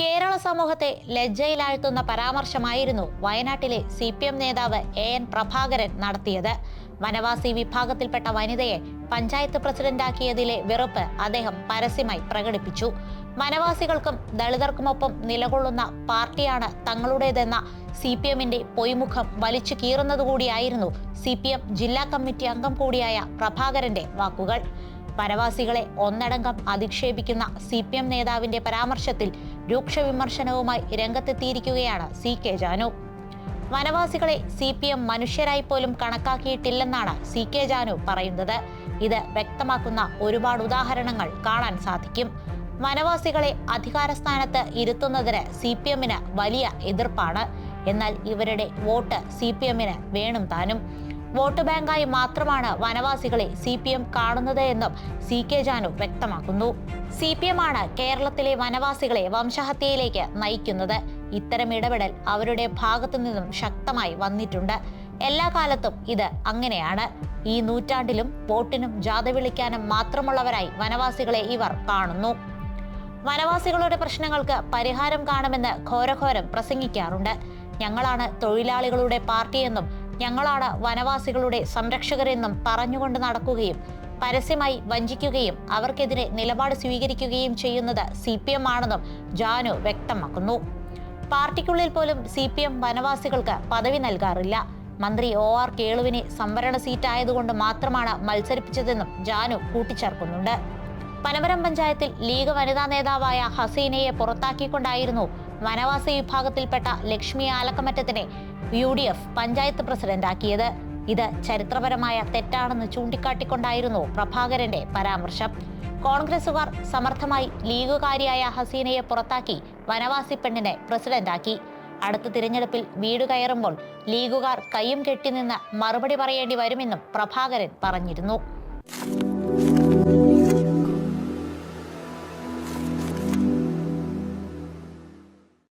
കേരള സമൂഹത്തെ ലജ്ജയിലാഴ്ത്തുന്ന പരാമർശമായിരുന്നു വയനാട്ടിലെ സി പി എം നേതാവ് എ എൻ പ്രഭാകരൻ നടത്തിയത്. വനവാസി വിഭാഗത്തിൽപ്പെട്ട വനിതയെ പഞ്ചായത്ത് പ്രസിഡന്റാക്കിയതിലെ വെറുപ്പ് അദ്ദേഹം പരസ്യമായി പ്രകടിപ്പിച്ചു. വനവാസികൾക്കും ദളിതർക്കുമൊപ്പം നിലകൊള്ളുന്ന പാർട്ടിയാണ് തങ്ങളുടേതെന്ന സി പി എമ്മിന്റെ പൊയ്മുഖം വലിച്ചു കീറുന്നതുകൂടിയായിരുന്നു സി പി എം ജില്ലാ കമ്മിറ്റി അംഗം കൂടിയായ പ്രഭാകരന്റെ വാക്കുകൾ. വനവാസികളെ ഒന്നടങ്കം അധിക്ഷേപിക്കുന്ന സി പി എം നേതാവിന്റെ പരാമർശത്തിൽ രൂക്ഷ വിമർശനവുമായി രംഗത്തെത്തിയിരിക്കുകയാണ് സി കെ ജാനു. വനവാസികളെ സി പി എം മനുഷ്യരായി പോലും കണക്കാക്കിയിട്ടില്ലെന്നാണ് സി കെ ജാനു പറയുന്നത്. ഇത് വ്യക്തമാക്കുന്ന ഒരുപാട് ഉദാഹരണങ്ങൾ കാണാൻ സാധിക്കും. വനവാസികളെ അധികാരസ്ഥാനത്ത് ഇരുത്തുന്നതിന് സി പി എമ്മിന് വലിയ എതിർപ്പാണ്. എന്നാൽ ഇവരുടെ വോട്ട് സി പി എമ്മിന് വേണം താനും. വോട്ട് ബാങ്കായി മാത്രമാണ് വനവാസികളെ സി പി എം കാണുന്നത് എന്നും സി കെ ജാനു വ്യക്തമാക്കുന്നു. സി പി എം ആണ് കേരളത്തിലെ വനവാസികളെ വംശഹത്യയിലേക്ക് നയിക്കുന്നത്. ഇത്തരം ഇടപെടൽ അവരുടെ ഭാഗത്തു നിന്നും ശക്തമായി വന്നിട്ടുണ്ട്. എല്ലാ കാലത്തും ഇത് അങ്ങനെയാണ്. ഈ നൂറ്റാണ്ടിലും വോട്ടിനും ജാഥ വിളിക്കാനും മാത്രമുള്ളവരായി വനവാസികളെ ഇവർ കാണുന്നു. വനവാസികളുടെ പ്രശ്നങ്ങൾക്ക് പരിഹാരം കാണുമെന്ന് ഘോരഘോരം പ്രസംഗിക്കാറുണ്ട്. ഞങ്ങളാണ് തൊഴിലാളികളുടെ പാർട്ടിയെന്നും ഞങ്ങളാണ് വനവാസികളുടെ സംരക്ഷകരെന്നും പറഞ്ഞുകൊണ്ട് നടക്കുകയും പരസ്യമായി വഞ്ചിക്കുകയും അവർക്കെതിരെ നിലപാട് സ്വീകരിക്കുകയും ചെയ്യുന്നത് സി പി എം ആണെന്നും ജാനു വ്യക്തമാക്കുന്നു. പാർട്ടിക്കുള്ളിൽ പോലും സി പി എം വനവാസികൾക്ക് പദവി നൽകാറില്ല. മന്ത്രി ഒ ആർ കേളുവിനെ സംവരണ സീറ്റായതുകൊണ്ട് മാത്രമാണ് മത്സരിപ്പിച്ചതെന്നും ജാനു കൂട്ടിച്ചേർക്കുന്നുണ്ട്. പനമരം പഞ്ചായത്തിൽ ലീഗ് വനിതാ നേതാവായ ഹസീനയെ പുറത്താക്കിക്കൊണ്ടായിരുന്നു വനവാസി വിഭാഗത്തിൽപ്പെട്ട ലക്ഷ്മി ആലക്കമറ്റത്തിനെ യു ഡി എഫ് പഞ്ചായത്ത് പ്രസിഡന്റാക്കിയത്. ഇത് ചരിത്രപരമായ തെറ്റാണെന്ന് ചൂണ്ടിക്കാട്ടിക്കൊണ്ടായിരുന്നു പ്രഭാകരന്റെ പരാമർശം. കോൺഗ്രസുകാർ സമർത്ഥമായി ലീഗുകാരിയായ ഹസീനയെ പുറത്താക്കി വനവാസി പെണ്ണിനെ പ്രസിഡന്റാക്കി. അടുത്ത തിരഞ്ഞെടുപ്പിൽ വീട് കയറുമ്പോൾ ലീഗുകാർ കയ്യും കെട്ടി നിന്ന് മറുപടി പറയേണ്ടി വരുമെന്നും പ്രഭാകരൻ പറഞ്ഞിരുന്നു.